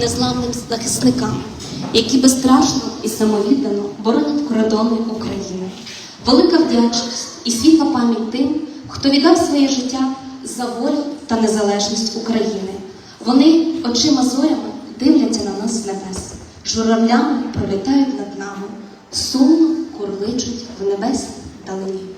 незламним захисникам, які безстрашно і самовіддано боронять кордони України. Велика вдячність і світла пам'ять тим, хто віддав своє життя за волю та незалежність України. Вони очима зорями дивляться на нас з небес, журавлями пролітають над нами, сумно курличуть в небесній далині.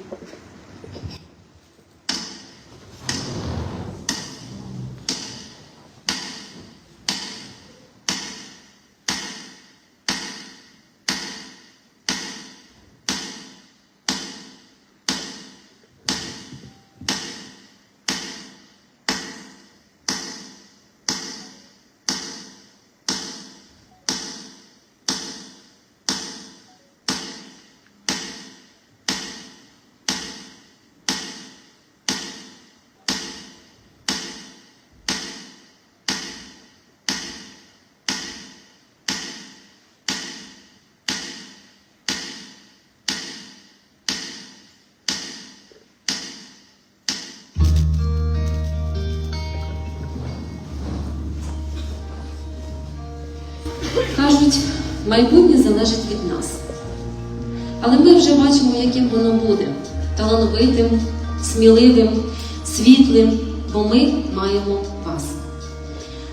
Кажуть, майбутнє залежить від нас. Але ми вже бачимо, яким воно буде талановитим, сміливим, світлим, бо ми маємо вас.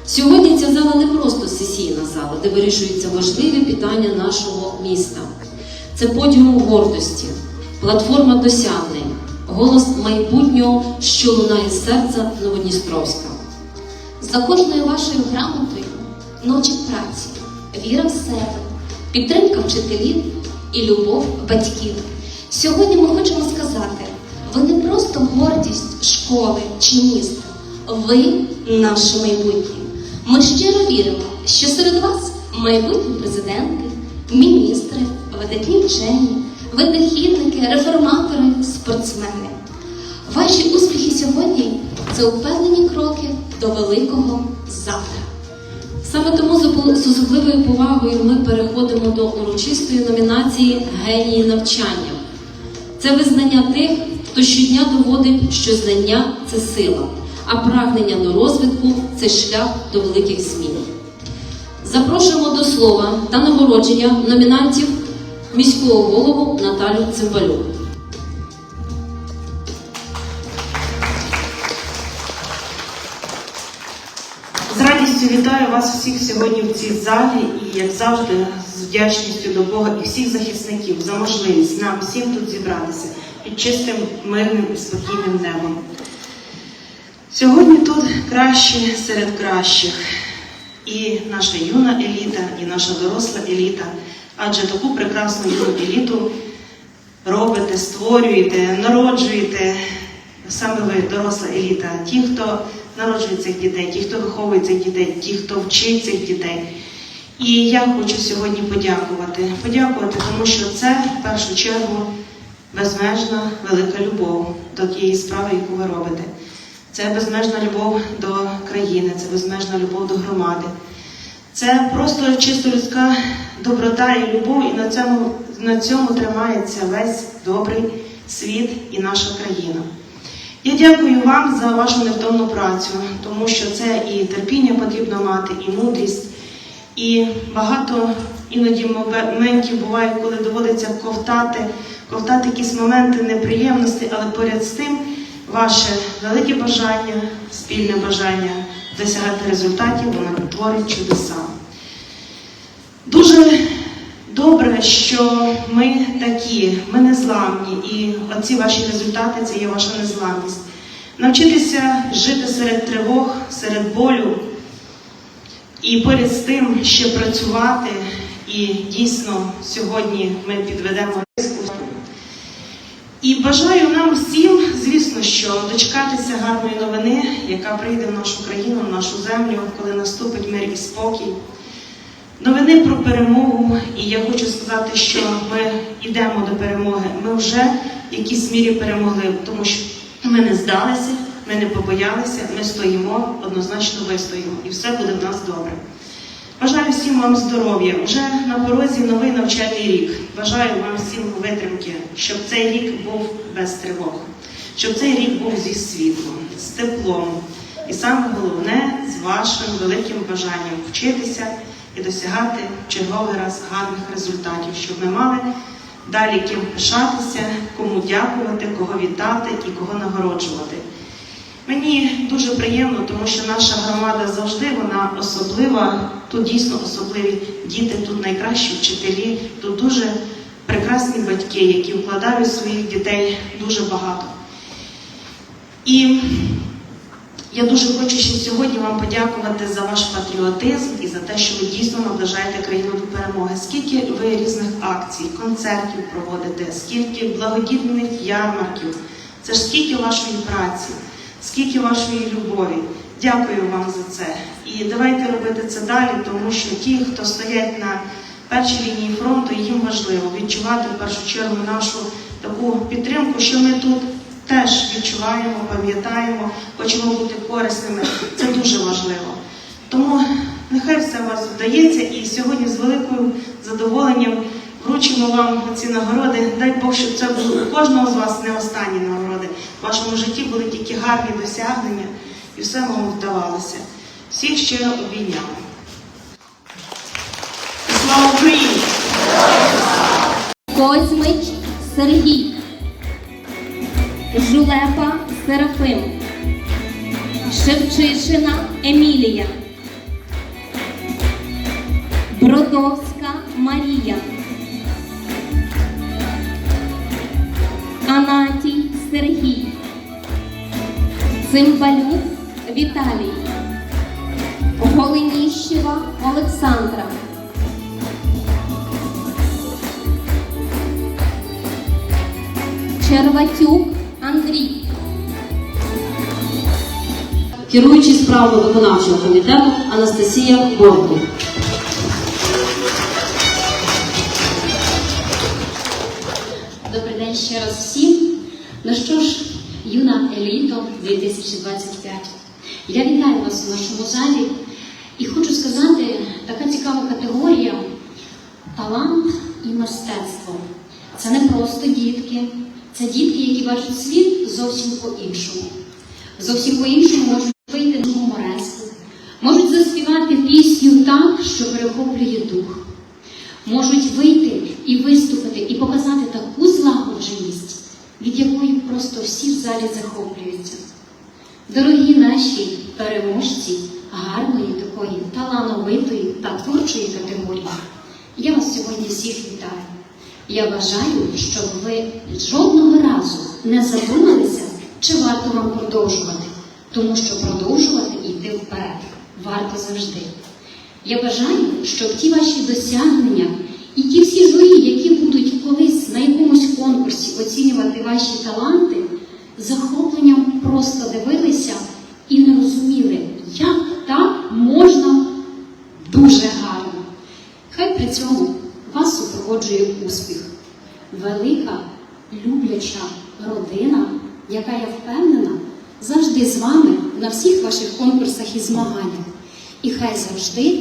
Сьогодні ця зала не просто сесійна зала, де вирішуються важливі питання нашого міста. Це подіум гордості, платформа досягнень, голос майбутнього, що лунає серця Новодністровська. За кожною вашою грамотою ночі праці, віра в себе, підтримка вчителів і любов батьків. Сьогодні ми хочемо сказати: ви не просто гордість школи чи міста, ви наше майбутнє. Ми щиро віримо, що серед вас майбутні президенти, міністри, видатні вчені, видохідники, реформатори, спортсмени. Ваші успіхи сьогодні це упевнені кроки до великого завтра. Саме тому з особливою повагою ми переходимо до урочистої номінації Генії навчання. Це визнання тих, хто щодня доводить, що знання це сила, а прагнення до розвитку це шлях до великих змін. Запрошуємо до слова та нагородження номінантів міського голову Наталю Цимбалюк. Радістю вітаю вас всіх сьогодні в цій залі і, як завжди, з вдячністю до Бога і всіх захисників за можливість нам всім тут зібратися під чистим, мирним і спокійним небом. Сьогодні тут кращі серед кращих. І наша юна еліта, і наша доросла еліта. Адже таку прекрасну юну еліту робите, створюєте, народжуєте. Саме ви доросла еліта, ті, хто народжує цих дітей, ті, хто виховує цих дітей, ті, хто вчить цих дітей. І я хочу сьогодні подякувати. Подякувати, тому що це в першу чергу безмежна велика любов до тієї справи, яку ви робите. Це безмежна любов до країни, це безмежна любов до громади. Це просто чисто людська доброта і любов, і на цьому, на цьому тримається весь добрий світ і наша країна. Я дякую вам за вашу невтомну працю, тому що це і терпіння потрібно мати, і мудрість, і багато іноді моментів буває, коли доводиться ковтати, ковтати якісь моменти неприємності, але поряд з тим ваше велике бажання, спільне бажання досягати результатів, воно творить чудеса. Дуже що ми такі, ми незламні, і оці ваші результати це є ваша незламність. Навчитися жити серед тривог, серед болю, і поряд з тим ще працювати. І дійсно сьогодні ми підведемо риску. І бажаю нам всім, звісно, що дочекатися гарної новини, яка прийде в нашу країну, в нашу землю, коли наступить мир і спокій. Новини про перемогу, і я хочу сказати, що ми йдемо до перемоги. Ми вже в якійсь мірі перемогли, тому що ми не здалися, ми не побоялися, ми стоїмо, однозначно вистоїмо, і все буде в нас добре. Бажаю всім вам здоров'я. Вже на порозі новий навчальний рік. Бажаю вам всім витримки, щоб цей рік був без тривог, щоб цей рік був зі світлом, з теплом, і саме головне з вашим великим бажанням вчитися і досягати черговий раз гарних результатів, щоб ми мали далі ким пишатися, кому дякувати, кого вітати і кого нагороджувати. Мені дуже приємно, тому що наша громада завжди вона особлива. Тут дійсно особливі діти, тут найкращі вчителі, тут дуже прекрасні батьки, які вкладають своїх дітей дуже багато. І я дуже хочу ще сьогодні вам подякувати за ваш патріотизм і за те, що ви дійсно наближаєте країну до перемоги. Скільки ви різних акцій, концертів проводите, скільки благодійних ярмарків, це ж скільки вашої праці, скільки вашої любові. Дякую вам за це. І давайте робити це далі, тому що ті, хто стоять на першій лінії фронту, їм важливо відчувати в першу чергу нашу таку підтримку, що ми тут теж відчуваємо, пам'ятаємо, хочемо бути корисними. Це дуже важливо. Тому нехай все у вас вдається, і сьогодні з великим задоволенням вручимо вам ці нагороди. Дай Бог, щоб це було у кожного з вас не останні нагороди. В вашому житті були тільки гарні досягнення, і все вам вдавалося. Всіх щиро обійняли. Слава Україні! Козьмич Сергій, Жулепа Серафим, Шевчишина Емілія, Бродовська Марія, Анатій Сергій, Цимбалюк Віталій, Голеніщева Олександра. Черватюк Андрій, Керуючий справами виконавчого комітету Анастасія Борко. Добрий день ще раз всім. Ну що ж, юна еліто 2025. Я вітаю вас у нашому залі і хочу сказати, така цікава категорія талант і мистецтво. Це не просто дітки, це дітки, які бачать світ зовсім по-іншому. Зовсім по-іншому можуть вийти на гумореску, можуть заспівати пісню так, що перехоплює дух можуть вийти і виступити, і показати таку злагодженість, від якої просто всі в залі захоплюються. Дорогі наші переможці гарної такої талановитої та творчої категорії, я вас сьогодні всіх вітаю. Я бажаю, щоб ви жодного разу не задумалися, чи варто вам продовжувати, тому що продовжувати і йти вперед варто завжди. Я бажаю, щоб ті ваші досягнення і ті всі журі, які будуть колись на якомусь конкурсі оцінювати ваші таланти, захопленням просто дивилися і не розуміли, як так можна дуже гарно. Хай при цьому вас супроводжує успіх. Велика, любляча родина, яка я впевнена, завжди з вами на всіх ваших конкурсах і змаганнях. І хай завжди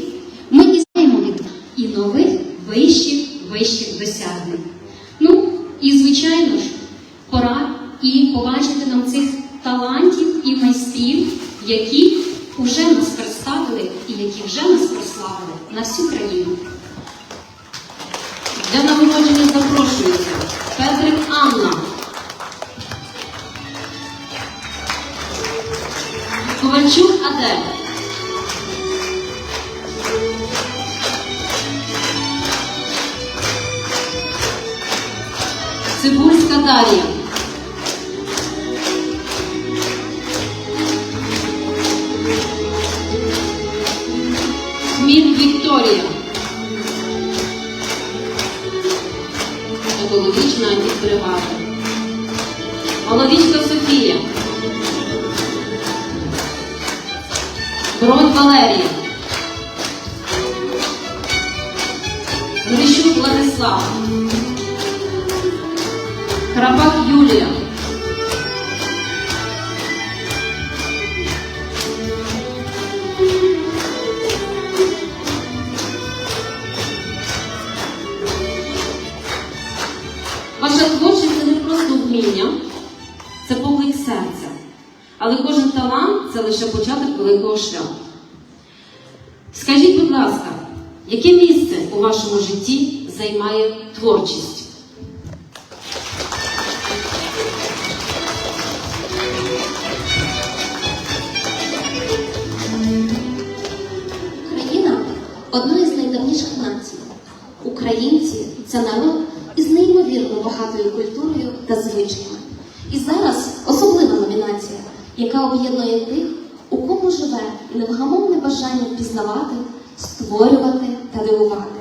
ми дізнаємо і нових вищих, вищих досягнень. Ну і звичайно ж, пора і побачити нам цих талантів і майстрів, які Цибульська Дар'я. Але кожен талант це лише початок великого шляху. Скажіть, будь ласка, яке місце у вашому житті займає творчість? Україна одна із найдавніших націй. Українці це народ із неймовірно багатою культурою та звичаями. І зараз особлива номінація, яка об'єднує тих, у кому живе невгамовне бажання пізнавати, створювати та дивувати.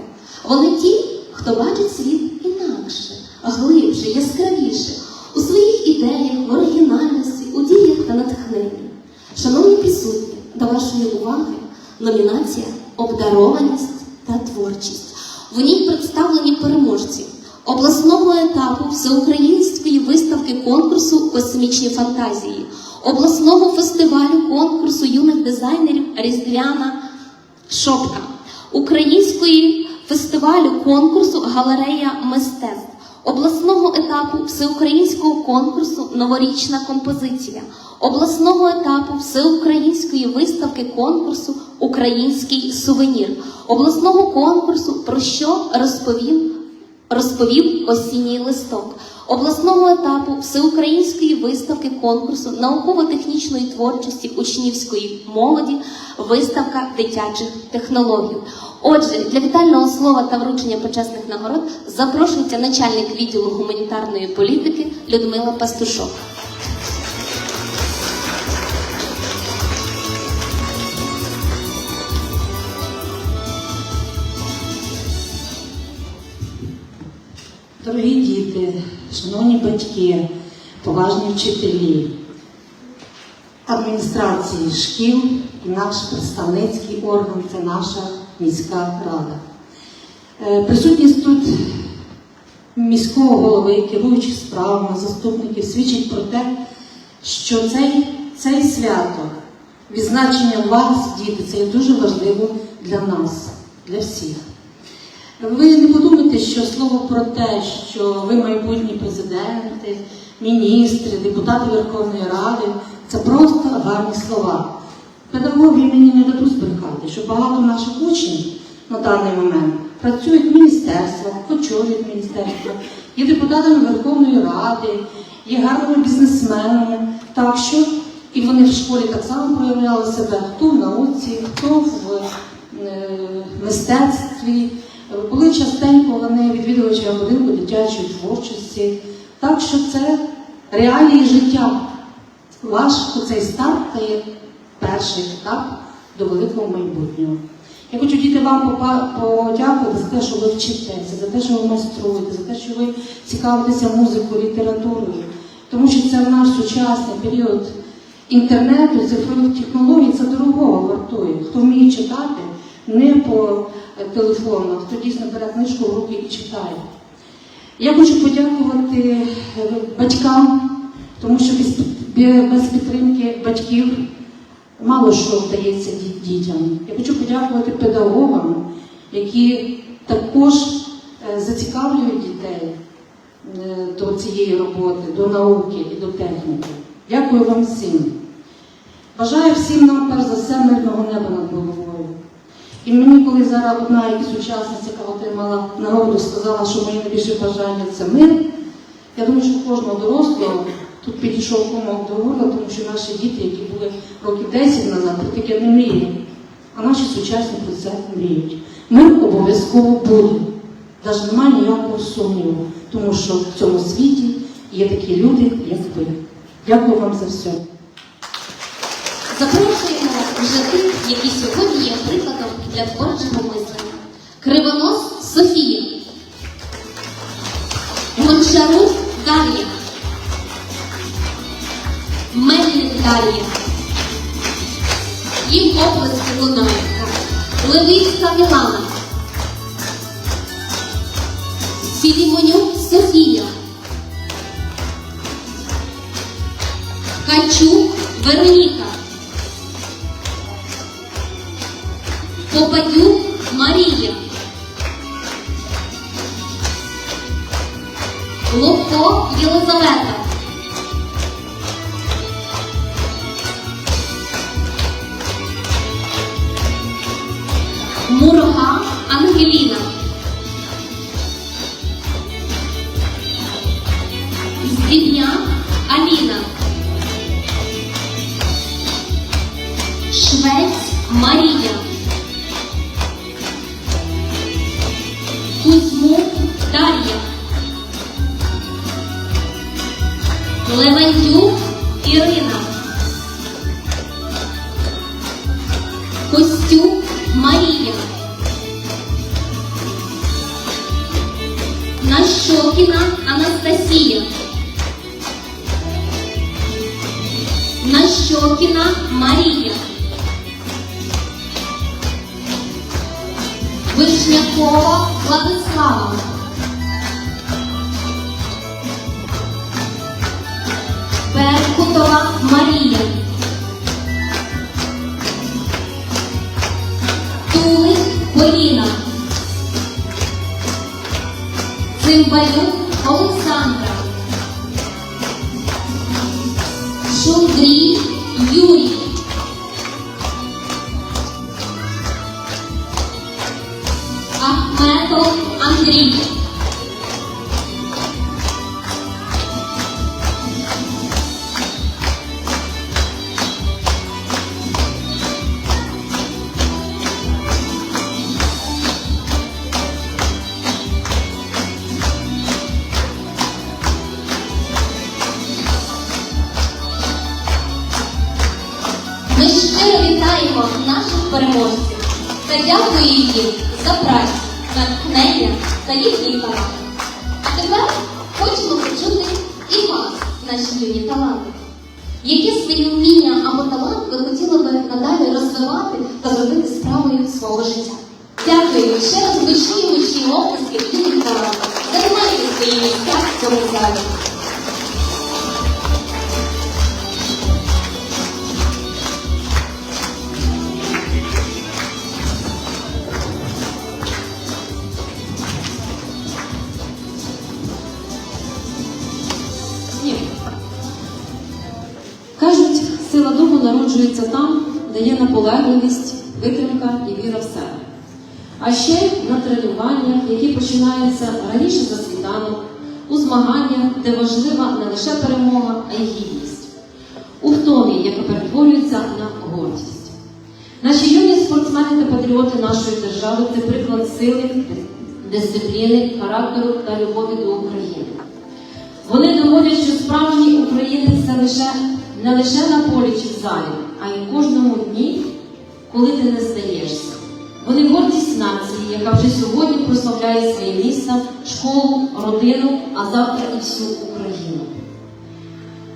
Вони ті, хто бачить світ інакше, глибше, яскравіше, у своїх ідеях, оригінальності, у діях та натхненні. Шановні присутні, до вашої уваги номінація Обдарованість та творчість. В ній представлені переможці обласного етапу всеукраїнської виставки конкурсу Космічні фантазії, обласного фестивалю конкурсу юних дизайнерів Різдвяна Шопка, української фестивалю конкурсу Галерея мистецтв, обласного етапу всеукраїнського конкурсу Новорічна композиція, обласного етапу всеукраїнської виставки конкурсу Український сувенір, обласного конкурсу про що розповів розповів осінній листок обласного етапу всеукраїнської виставки конкурсу науково-технічної творчості учнівської молоді, виставка дитячих технологій. Отже, для вітального слова та вручення почесних нагород запрошується начальник відділу гуманітарної політики Людмила Пастушок. Дорогі діти, шановні батьки, поважні вчителі, адміністрації шкіл і наш представницький орган це наша міська рада. Е, Присутність тут міського голови, керуючих справами, заступників свідчить про те, що цей, цей свято, відзначення вас, діти, це є дуже важливо для нас, для всіх. Ви не подумайте, що слово про те, що ви майбутні президенти, міністри, депутати Верховної Ради це просто гарні слова. Педагоги мені не дадуть збрехати, що багато наших учнів на даний момент працюють в міністерствах, очолюють міністерства, є депутатами Верховної Ради, є гарними бізнесменами. Так що і вони в школі так само проявляли себе, хто в науці, хто в е, мистецтві. Були частенько вони відвідувачами будинку дитячої творчості. Так що це реалії життя. Ваш цей старт це перший етап до великого майбутнього. Я хочу діти вам подякувати за те, що ви вчитеся, за те, що ви майструєте, за те, що ви цікавитеся музикою, літературою. Тому що це в наш сучасний період інтернету, цифрових технологій, це дорогого вартує. Хто вміє читати, не по е, телефону, а хто дійсно бере книжку в руки і читає. Я хочу подякувати е, батькам, тому що без, підтримки батьків мало що вдається дітям. Я хочу подякувати педагогам, які також е, зацікавлюють дітей до цієї роботи, до науки і до техніки. Дякую вам всім. Бажаю всім нам, перш за все, мирного неба над головою. І мені, коли зараз одна із учасниць, яка отримала нагороду, сказала, що моє найбільше бажання це мир, я думаю, що кожного дорослого тут підійшов комок до горла, тому що наші діти, які були років 10 назад, про таке не мріяли. А наші сучасні про це мріють. Мир обов'язково буде. Навіть немає ніякого сумніву, тому що в цьому світі є такі люди, як ви. Дякую вам за все. Запрошуємо вже які сьогодні є прикладом для творчого мислення. Кривонос Софія, Гончарук Дар'я, Мельник Дар'я. Їм оплески лунають. Левицька Мілана, Здібня Аліна. Швець Марія. Цимбалюк Олександра. Шундрій Юрій. Ахметов Андрій. Їхній талант. Тепер хочемо почути і вас, наші юні таланти. Які свої вміння або талант ви хотіли би надалі розвивати та зробити справою свого життя? Дякую ще раз вишуємо гучні оплески юним таланту. Займайте свої місця в цьому залі. Там, де є наполегливість, витримка і віра в себе. А ще на тренуваннях, які починаються раніше за світанок, у змаганнях, де важлива не лише перемога, а й гідність, у втомі, яка перетворюється на гордість. Наші юні спортсмени та патріоти нашої держави це приклад сили, дисципліни, характеру та любові до України. Вони доводять, що справжній українець це лише не лише на полі чи в залі, а й кожному дні, коли ти не здаєшся. Вони гордість нації, яка вже сьогодні прославляє своє місто, школу, родину, а завтра і всю Україну.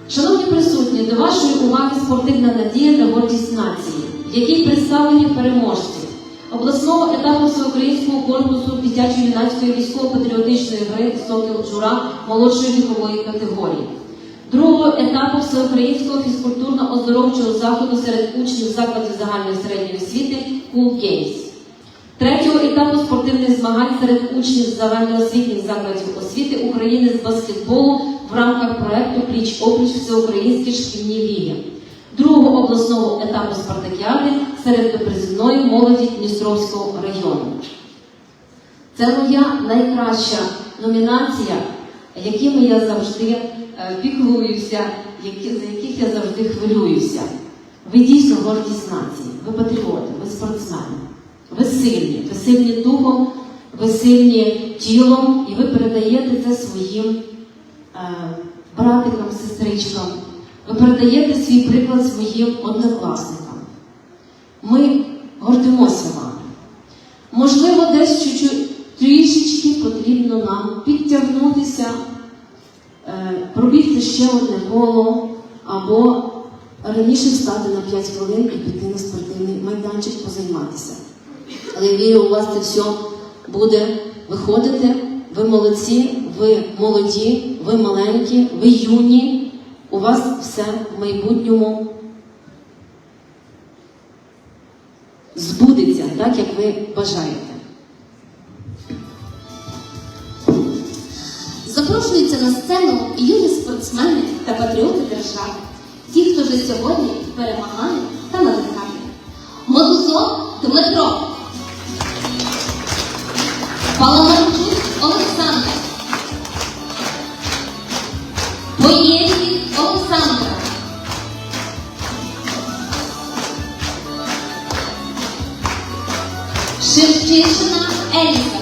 Шановні присутні, до вашої уваги спортивна надія та гордість нації, в якій представлені переможці обласного етапу всеукраїнського конкурсу дитячо-юнацької військово-патріотичної гри Сокіл Джура молодшої вікової категорії, другого етапу всеукраїнського фізкультурно-оздоровчого заходу серед учнів закладів загальної середньої освіти Cool Games, третього етапу спортивних змагань серед учнів загальноосвітніх закладів освіти України з баскетболу в рамках проекту Пліч опліч всеукраїнські шкільні ліги, другого обласного етапу спартакіади серед допризивної молоді Дністровського району. Це моя найкраща номінація, якими я завжди піклуюся, які, за яких я завжди хвилююся. Ви дійсно гордість нації, ви патріоти, ви спортсмени, ви сильні, ви сильні духом, ви сильні тілом, і ви передаєте це своїм е, братикам, сестричкам. Ви передаєте свій приклад своїм однокласникам. Ми гордимося вами. Можливо, десь чуть-чуть трішечки потрібно нам підтягнутися, е, пробігти ще одне коло, або раніше встати на 5 хвилин і піти на спортивний майданчик позайматися. Але я вірю, у вас це все буде виходити. Ви молодці, ви молоді, ви маленькі, ви юні. У вас все в майбутньому збудеться так, як ви бажаєте. Запрошуються на сцену юні спортсмени та патріоти держави, ті, хто вже сьогодні перемагає та надихає. Модузо Дмитро, Паламарчук Олександр, Боєві Олександра, Шевчишина Еліка.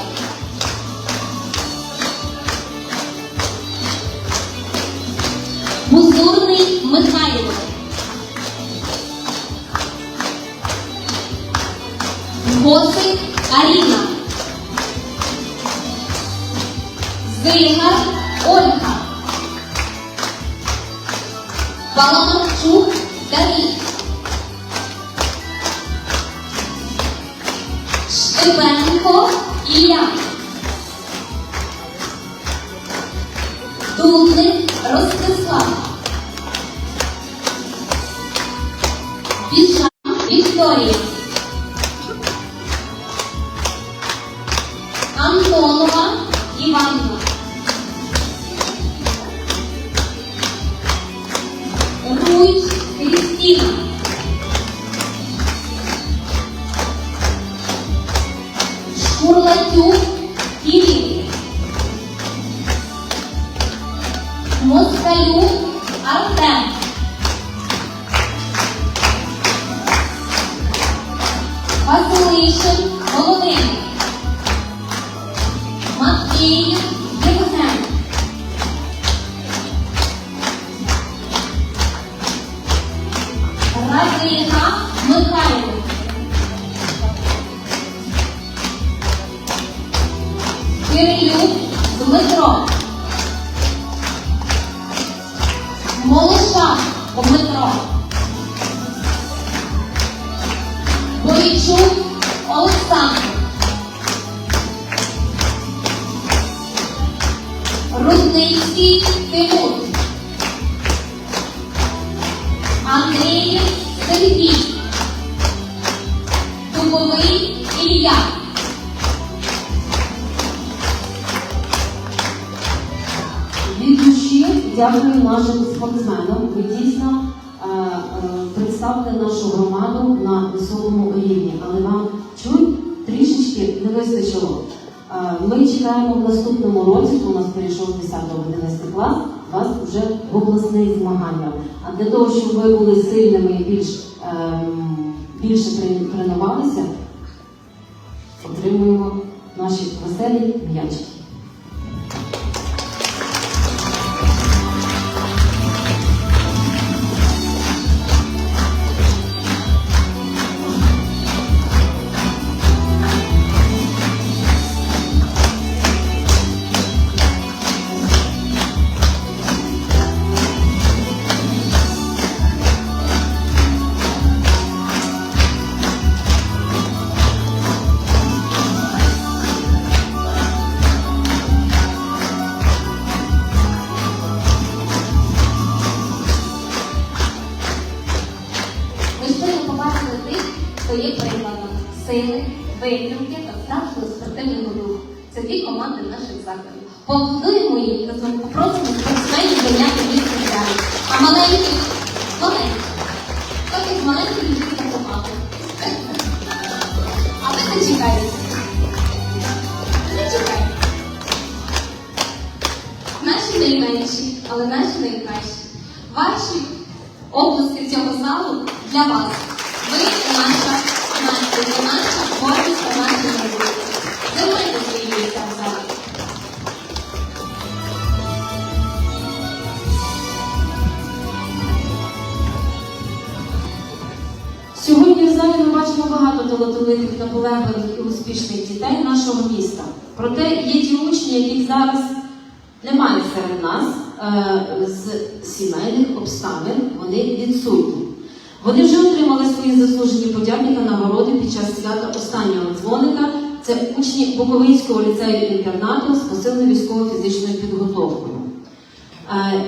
Аріна. Зигар Ольга. Паламарчук Давид. Штепенко Ілля. Ruth Cristina. Дякую нашим спортсменам. Ви дійсно е, е, представили нашу громаду на високому рівні, але вам чуть трішечки не вистачило. Е, Ми чекаємо в наступному році, у нас перейшов 10-11 клас, вас вже в обласний змагання. А для того, щоб ви були сильними і більш, ем, більше тренувалися, отримуємо наші веселі м'ячики. Ваші обласки цього залу для вас. Ви наша нація, ви наша гордість та наша майбутнє. Займайте свої місця в залі. Сьогодні в залі ми бачимо багато талановитих, наполегливих і успішних дітей нашого міста. Проте є ті учні, яких зараз немає серед нас з сімейних обставин, вони відсутні. Вони вже отримали свої заслужені подяки та нагороди під час свята останнього дзвоника. Це учні Буковинського ліцею інтернату з посиленою військово-фізичною підготовкою. Е,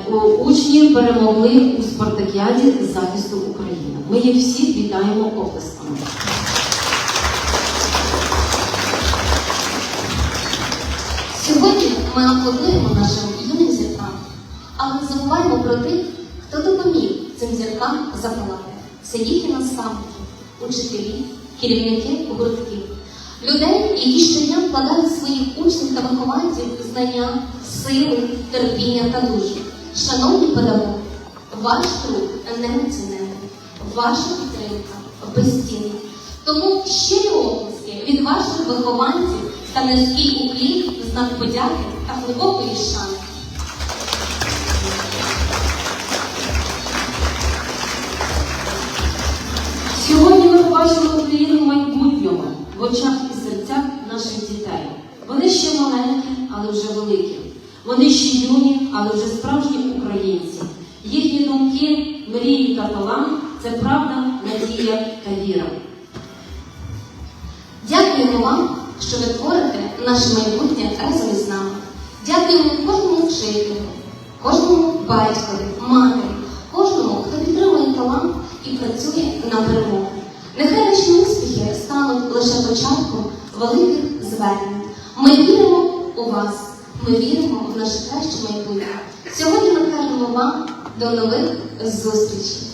Учні перемогли у спартакіаді захисту України. Ми їх всіх вітаємо оплесками. Сьогодні ми аплодуємо нашим але не забуваємо про тих, хто допоміг цим зіркам запалати. Це їхні наставники, учителі, керівники гуртків, людей, які щодня вкладають своїх учнів та вихованців знання, сили, терпіння та душі. Шановні педагоги, ваш труд неоцінений, ваша підтримка безцінна. Тому щирі оплески від ваших вихованців та низький уклін знак подяки та глибокої шани. Сьогодні ми побачили Україну майбутнього в очах і серцях наших дітей. Вони ще маленькі, але вже великі. Вони ще юні, але вже справжні українці. Їхні думки, мрії та талант це правда, надія та віра. Дякуємо вам, що ви творите наше майбутнє разом із нами. Дякуємо кожному вчителю, кожному батькові, матері, кожному, хто підтримує талант і працює на перемогу. Нехай наші успіхи стануть лише початком великих звернень. Ми віримо у вас, ми віримо в наше краще майбутнє. Сьогодні ми кажемо вам до нових зустрічей.